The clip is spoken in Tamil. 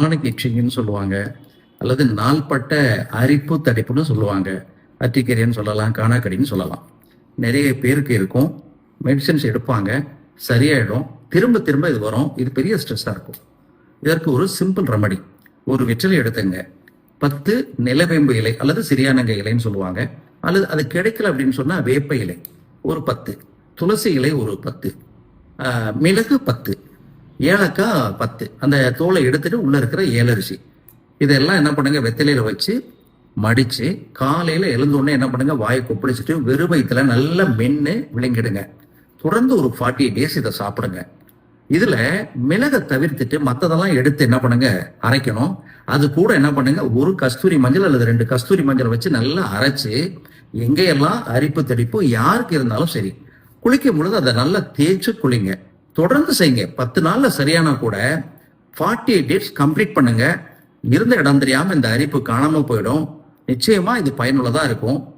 கிரானிக் இச்சிங்னு சொல்லுவாங்க. அல்லது நாள்பட்ட அரிப்பு தடிப்புன்னு சொல்லுவாங்க. அத்திக்கரியன்னு சொல்லலாம் காணாக்கடின்னு சொல்லலாம். நிறைய பேருக்கு இருக்கும். மெடிசன்ஸ் எடுப்பாங்க. சரியாயிடும். திரும்ப திரும்ப இது வரும். இது பெரிய ஸ்ட்ரெஸ்ஸாக இருக்கும். இதற்கு ஒரு சிம்பிள் ரெமடி ஒரு வெற்றிலை எடுத்துங்க. பத்து நிலவேம்பு இலை அல்லது சிறியானங்க இலைன்னு சொல்லுவாங்க. அல்லது அது கிடைக்கல அப்படின்னு சொன்னால் வேப்ப இலை ஒரு பத்து. துளசி இலை ஒரு பத்து. மிளகு பத்து. ஏலக்காய் பத்து. அந்த தோலை எடுத்துட்டு உள்ள இருக்கிற ஏலரிசி. இதெல்லாம் என்ன பண்ணுங்க? வெத்திலையில வச்சு மடிச்சு காலையில எழுந்தோடனே என்ன பண்ணுங்க? வாயை கொப்பளிச்சுட்டு வெறும் வயிற்றுல நல்லா மென்னு விளங்கிடுங்க. தொடர்ந்து ஒரு ஃபார்ட்டி டேஸ் இதை சாப்பிடுங்க. இதுல மிளகை தவிர்த்துட்டு மத்ததெல்லாம் எடுத்து என்ன பண்ணுங்க? அரைக்கணும். அது கூட என்ன பண்ணுங்க? ஒரு கஸ்தூரி மஞ்சள் அல்லது ரெண்டு கஸ்தூரி மஞ்சள் வச்சு நல்லா அரைச்சு எங்கெல்லாம் அரிப்பு தடிப்பு யாருக்கு இருந்தாலும் சரி குளிக்கும் பொழுது அதை நல்லா தேய்ச்சு குளிங்க. தொடர்ந்து செய்யுங்க. பத்து நாள்ல சரியானா கூட ஃபார்ட்டி எயிட் டேஸ் கம்ப்ளீட் பண்ணுங்க. இருந்த இடம் தெரியாம இந்த அரிப்பு காணாம போயிடும். நிச்சயமா இது பயனுள்ளதா இருக்கும்.